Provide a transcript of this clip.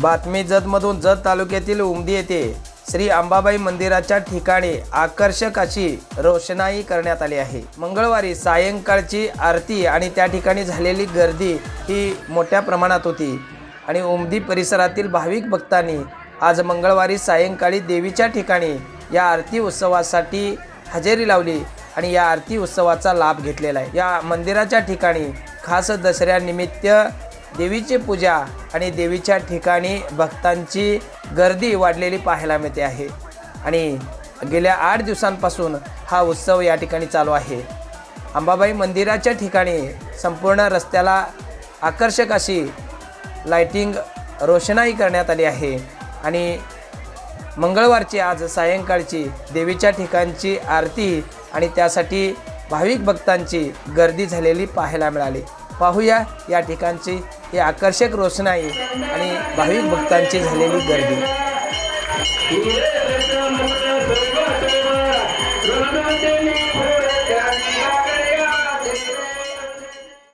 बातमी जतमधून जत तालुक्यातील उमदी येथे श्री अंबाबाई मंदिराच्या ठिकाणी आकर्षक अशी रोषणाई करण्यात आली आहे. मंगळवारी सायंकाळची आरती आणि त्या ठिकाणी झालेली गर्दी ही मोठ्या प्रमाणात होती आणि उमदी परिसरातील भाविक भक्तांनी आज मंगळवारी सायंकाळी देवीच्या ठिकाणी या आरती उत्सवासाठी हजेरी लावली आणि या आरती उत्सवाचा लाभ घेतलेला आहे. या मंदिराच्या ठिकाणी खास दसऱ्यानिमित्त देवीची पूजा आणि देवीच्या ठिकाणी भक्तांची गर्दी वाढलेली पाहायला मिळते आहे. आणि गेल्या आठ दिवसांपासून हा उत्सव या ठिकाणी चालू आहे. अंबाबाई मंदिराच्या ठिकाणी संपूर्ण रस्त्याला आकर्षक अशी लाइटिंग रोषणाई करण्यात आली आहे. आणि मंगळवारची आज सायंकाळची देवीच्या ठिकाणची आरती आणि त्यासाठी भाविक भक्तांची गर्दी झालेली पाहायला मिळाली. पाहूया या ठिकाणची ही आकर्षक रोषणाई आणि भाविक भक्तांची झालेली गर्दी ¡Vamos!